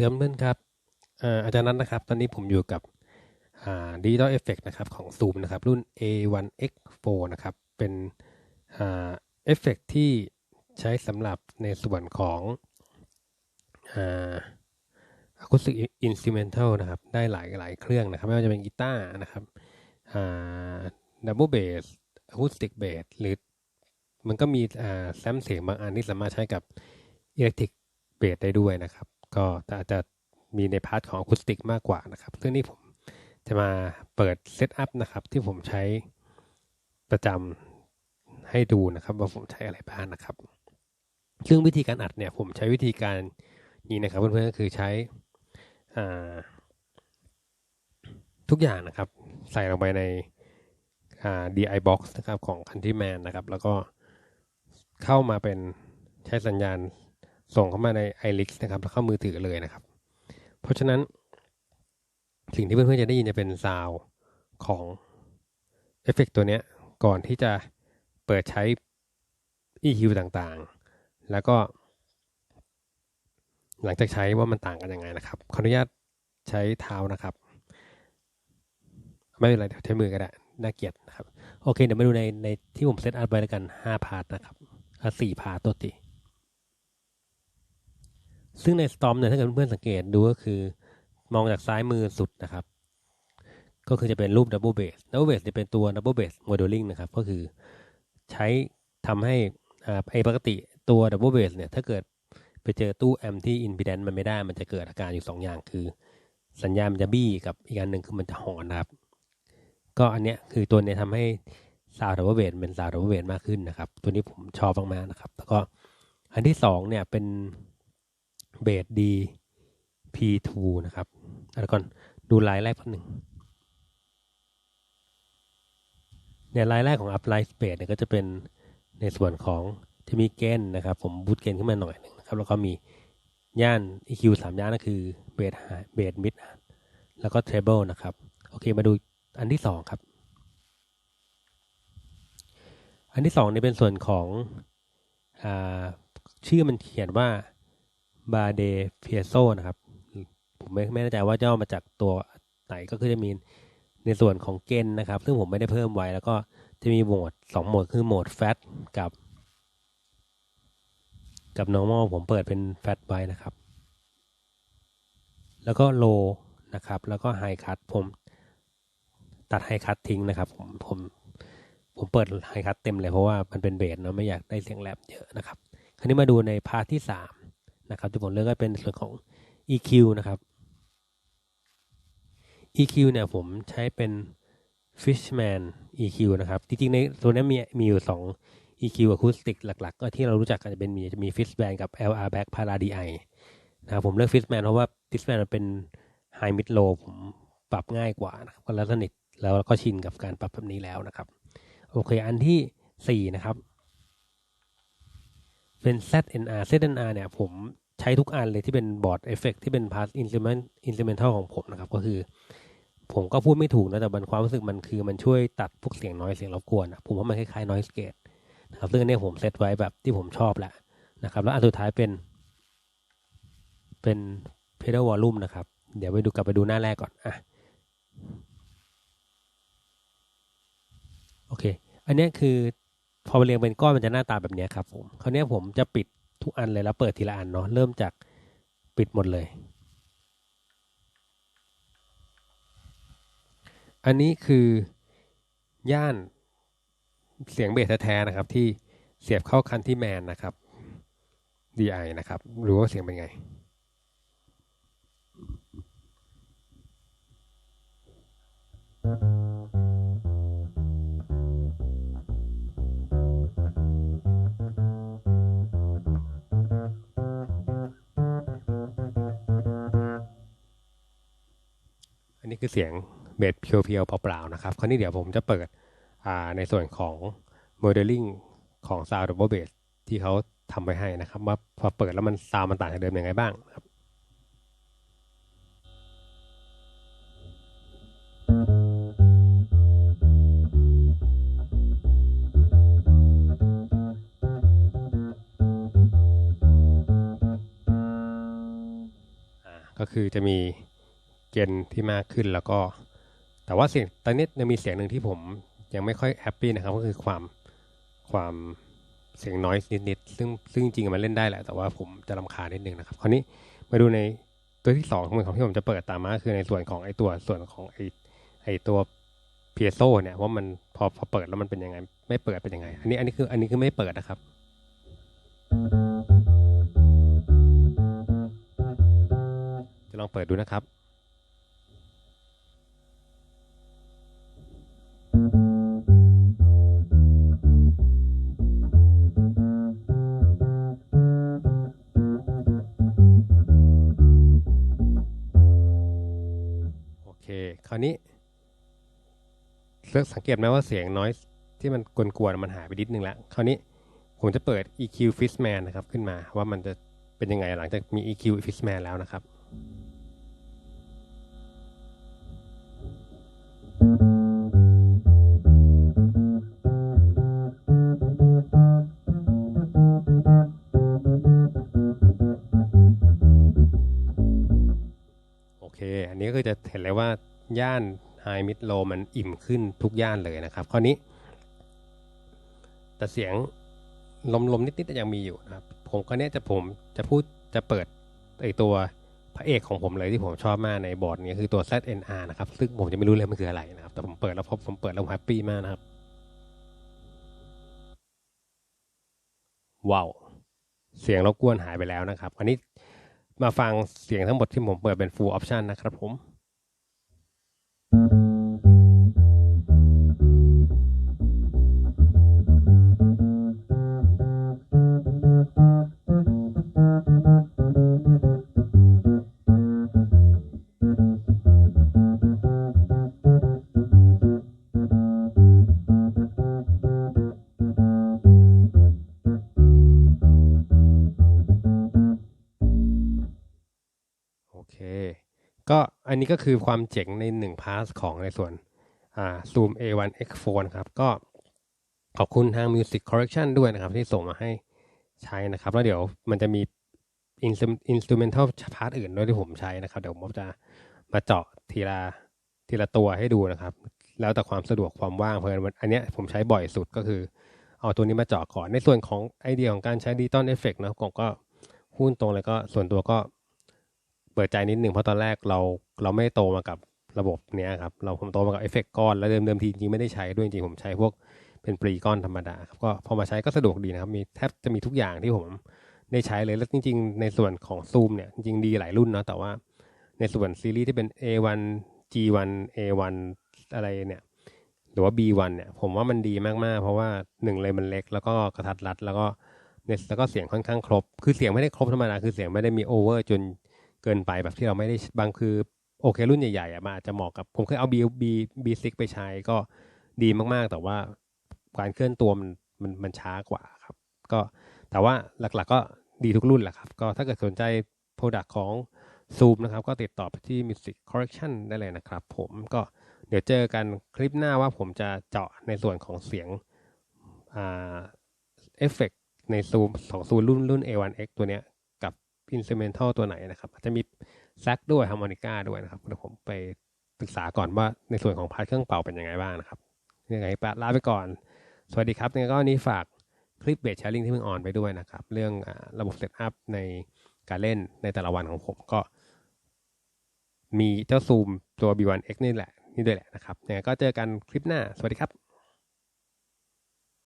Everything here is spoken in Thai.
ดีครับเพื่อนครับอ่าอาจารย์นัทนะครับ ตอนนี้ผมอยู่กับอ่าดิจิตอลเอฟเฟกนะครับของ Zoom นะครับ รุ่น A1X4 นะครับ เป็นอ่าเอฟเฟกที่ใช้สำหรับในส่วนของอ่าอะคูสติกอินสติเมนทัลนะครับ ได้หลายหลายเครื่องนะครับ ไม่ว่าจะเป็นกีตาร์นะครับอ่าดับเบิลเบสอะคูสติกเบสหรือมันก็มีอ่าแซมเสียงบางอันที่สามารถใช้กับอิเล็กทริกเบสได้ด้วยนะครับ ก็แต่อาจจะมีในพาร์ทของอะคูสติกมากกว่านะครับซึ่งนี่ผมจะมาเปิดเซตอัพนะครับที่ผมใช้ประจำให้ดูนะครับ ว่าผมใช้อะไรบ้างนะครับ ซึ่งวิธีการอัดเนี่ยผมใช้วิธีการนี้นะครับเพื่อนๆก็คือใช้อ่าทุกอย่างนะครับ ใส่ลงไปในอ่า DI box นะครับของ Countryman นะครับ แล้วก็เข้ามาเป็นใช้สัญญาณ ส่งเข้ามาใน iLix นะครับแล้วเข้ามือถือเลยนะครับ เพราะฉะนั้น สิ่งที่เพื่อนๆจะได้ยินจะเป็นซาวของเอฟเฟกตัวเนี้ยก่อนที่จะเปิดใช้ EQ ต่างๆ แล้วก็ หลังจากใช้ว่ามันต่างกันยังไงนะครับ ขออนุญาตใช้เท้านะครับ ไม่เป็นไรใช้มือก็ได้น่าเกลียดนะครับ โอเค เดี๋ยวมาดูในในที่ผมเซตอัพไว้แล้วกัน 5 พาร์ทนะครับอ่พาร์ทตัวที ซึ่งใน Storm เนี่ยถ้าเกิดเพื่อนสังเกตดูก็คือ มองจากซ้ายมือสุดนะครับ ก็คือจะเป็นรูป Double Bass Double Bass จะเป็นตัว Double Bass Modeling นะครับ ก็คือใช้ทำให้อ่าไอปกติตัว Double Bass เนี่ยถ้าเกิดไปเจอตู้แอมที่ impedance มันไม่ได้ มันจะเกิดอาการอยู่ 2 อย่างคือ สัญญาณมันจะบี้กับอีกอันหนึ่งคือมันจะหอนนะครับ ก็อันเนี้ยคือตัวเนี้ยทำให้ซาวด์ดับเบิลเบสเป็นซาวด์ดับเบิลเบสมากขึ้นนะครับ ตัวนี้ผมชอบมากๆนะครับ แล้วก็อันที่สองเนี่ยเป็น เบสดี P2 นะครับแล้วก่อนดูลายแรกพันหนึ่งเนี่ยลายแรกของ Uplight Bass เนี่ยก็จะเป็นในส่วนของจะมีเกนนะครับ ผมบูตเกนขึ้นมาหน่อยหนึ่งนะครับ แล้วก็มีย่าน EQ สามย่านก็คือเบสเบสมิดแล้วก็เทเบิลนะครับ โอเคมาดูอันที่สองครับ อันที่สองนี่เป็นส่วนของอชื่อมันเขียนว่า บาเดเพียโซนะครับ ผมไม่ไม่แน่ใจว่าจะเอามาจากตัวไหนก็คือจะมีในส่วนของเกนนะครับ ซึ่งผมไม่ได้เพิ่มไว้ แล้วก็จะมีโหมดสองโหมดคือโหมดแฟตกับ กับ normal ผมเปิดเป็นแฟตไว้นะครับ แล้วก็โลนะครับ แล้วก็ไฮคั t ผมตัดไฮคั t ทิ้งนะครับ ผมผมผมเปิดไฮคั t เต็มเลยเพราะว่ามันเป็นเบสเนาะไม่อยากได้เสียงแลบเยอะนะครับ คราวนี้มาดูในพาร์ทที่สาม นะครับที่ผมเลือกก็เป็นส่วนของ EQ นะครับ EQ เนี่ยผมใช้เป็น Fishman EQ นะครับจริงๆในตัวนี้มีมีอยู่สอง EQ อะคูสติกหลัก ๆ ก็ที่เรารู้จักกันจะเป็นมีจะมี Fishman กับ LR Back Para DI นะครับผมเลือก Fishman เพราะว่า Fishman มันเป็น High Mid Low ผมปรับง่ายกว่านะครับก็แล้วสนิทแล้วก็ชินกับการปรับแบบนี้แล้วนะครับ โอเคอันที่สี่นะครับ เป็น ZNR ZNR เนี่ยผม ใช้ทุกอันเลยที่เป็นบอร์ดเอฟเฟกที่เป็นพาร์ทอินส u เมนอินส u เมนทัลของผมนะครับ ก็คือ ผมก็พูดไม่ถูกนะ แต่บันความรู้สึกมันคือมันช่วยตัดพวกเสียงน้อยเสียงรบกวนนะผมว่ามันคล้ายๆ noise gate นะครับซึ่งอันนี้ผมเซตไว้แบบที่ผมชอบแหละนะครับ แล้วอันสุดท้ายเป็น เป็น pedal volume นะครับ เดี๋ยวไปดูกลับไปดูหน้าแรกก่อนอะโอเค อันนี้คือพอเรียงเป็นก้อนมันจะหน้าตาแบบนี้ครับผมคราวนี้ผมจะปิด ทุกอันเลยแล้วเปิดทีละอันเนาะเริ่มจากปิดหมดเลย อันนี้คือย่านเสียงเบสแท้ๆนะครับ ที่เสียบเข้าคันที่แมนนะครับ DI นะครับรู้ว่าเสียงเป็นไง อันนี้คือเสียงเบสเพียวๆเปล่าๆนะครับ คราวนี้เดี๋ยวผมจะเปิดในส่วนของโมเดลลิ่งของ Sound Double Bass ที่เขาทำไปให้นะครับว่าพอเปิดแล้วมันซาวมันต่างจากเดิมยังไงบ้างครับก็คือจะมี เกณฑ์ที่มากขึ้นแล้วก็ แต่ว่าเสียงตอนนี้ยังมีเสียงหนึ่งที่ผมยังไม่ค่อยแฮปปี้นะครับก็คือความความเสียงน้อยนิดๆซึ่งซึ่งจริงมันเล่นได้แหละ แต่ว่าผมจะรำคาญนิดนึงนะครับ คราวนี้มาดูในตัวที่สองของที่ผมจะเปิดตามมาคือในส่วนของไอตัวส่วนของไอไอตัวเพียโซเนี่ยว่ามันพอพอเปิดแล้วมันเป็นยังไง ไม่เปิดเป็นยังไง อันนี้อันนี้คืออันนี้คือไม่เปิดนะครับ จะลองเปิดดูนะครับ คราวนี้เลือกสังเกตไหมว่าเสียงน้อยที่มันกวนๆมันหายไปนิดนึงแล้ว คราวนี้ผมจะเปิด EQ Fishman นะครับ ขึ้นมาว่ามันจะเป็นยังไงหลังจากมี EQ Fishman แล้วนะครับ โอเค อันนี้ก็คือจะเห็นเลยว่า ย่านไฮมิดโลมันอิ่มขึ้นทุกย่านเลยนะครับคราวนี้ แต่เสียงลมลมนิดๆยังมีอยู่นะครับ ผมก็เนี้จะผมจะพูดจะเปิดไอตัวพระเอกของผมเลยที่ผมชอบมากในบอร์ดนี้คือตัว ZNR นะครับ ซึ่งผมจะไม่รู้เลยมันคืออะไรนะครับ แต่ผมเปิดแล้วพบผมเปิดแล้วแฮปปี้มากนะครับว้าวเสียงรบกวนหายไปแล้วนะครับ อันนี้มาฟังเสียงทั้งหมดที่ผมเปิดเป็น full option นะครับผม อันนี้ก็คือความเจ๋งในหนึ่งพาสของในส่วนอ่า Zoom A1X4 นะครับ ก็ขอบคุณทาง Music Correction ด้วยนะครับ ที่ส่งมาให้ใช้นะครับ แล้วเดี๋ยวมันจะมี instru- instrumental พาร์ทอื่นด้วยที่ผมใช้นะครับ เดี๋ยวผมจะมาเจาะทีละทีละตัวให้ดูนะครับ แล้วแต่ความสะดวกความว่างเพราะฉะนั้นอันนี้ผมใช้บ่อยสุดก็คือเอาตัวนี้มาเจาะก่อน ในส่วนของไอเดียของการใช้ดิจิตอลเอฟเฟกต์นะผมก็หุ้นตรงเลยก็ส่วนตัวก็เปิดใจนิดหนึ่งเพราะตอนแรกเรา เราไม่โตมากับระบบเนี้ยครับเราผมโตมากับเอฟเฟกก้อนแล้วเดิมเดิมทีจริงๆไม่ได้ใช้ด้วยจริงผมใช้พวกเป็นปรีก้อนธรรมดาครับก็พอมาใช้ก็สะดวกดีนะครับมีแทบจะมีทุกอย่างที่ผมได้ใช้เลยแล้วจริง ๆ ในส่วนของซูมเนี่ยจริงดีหลายรุ่นเนาะแต่ว่าในส่วนซีรีส์ที่เป็น A1 G1 A1 อะไรเนี่ยหรือว่า B1 เนี่ยผมว่ามันดีมากๆ เพราะว่าหนึ่งเลยมันเล็กแล้วก็กระทัดรัดแล้วก็เนี่ยแล้วก็เสียงค่อนข้างครบ คือเสียงไม่ได้ครบธรรมดาคือเสียงไม่ได้มีโอเวอร์จนเกินไปแบบที่เราไม่ได้บางคือ โอเค รุ่นใหญ่ๆอะมันอาจจะเหมาะกับ ผมเคยเอา B B B 6ไปใช้ก็ดีมากๆ แต่ว่าการเคลื่อนตัวมันมันมันช้ากว่าครับ ก็แต่ว่าหลักๆก็ดีทุกรุ่นแหละครับ ก็ถ้าเกิดสนใจ Product ของ Zoom นะครับ ก็ติดต่อไปที่ Music Correction ได้เลยนะครับผมก็เดี๋ยวเจอกันคลิปหน้าว่าผมจะเจาะในส่วนของเสียงเอฟเฟกใน Zoom ของ Zoom รุ่นรุ่น A1X ตัวเนี้ย instrumental ตัวไหนนะครับอาจจะมี แซกด้วยฮาร์โมนิก้าด้วยนะครับเดี๋ยวผมไปศึกษาก่อนว่าในส่วนของพาร์ทเครื่องเป่าเป็นยังไงบ้างนะครับยังไงปะลาไปก่อน สวัสดีครับยังก็นนี้ฝากคลิปเบสแชร์ลิงที่เพิ่งออนไปด้วยนะครับ เรื่องระบบเซตอัพในการเล่นในแต่ละวันของผมก็ มีเจ้าซูมตัว B1X นี่แหละ นี่ด้วยแหละนะครับยังไงก็เจอกันคลิปหน้า สวัสดีครับ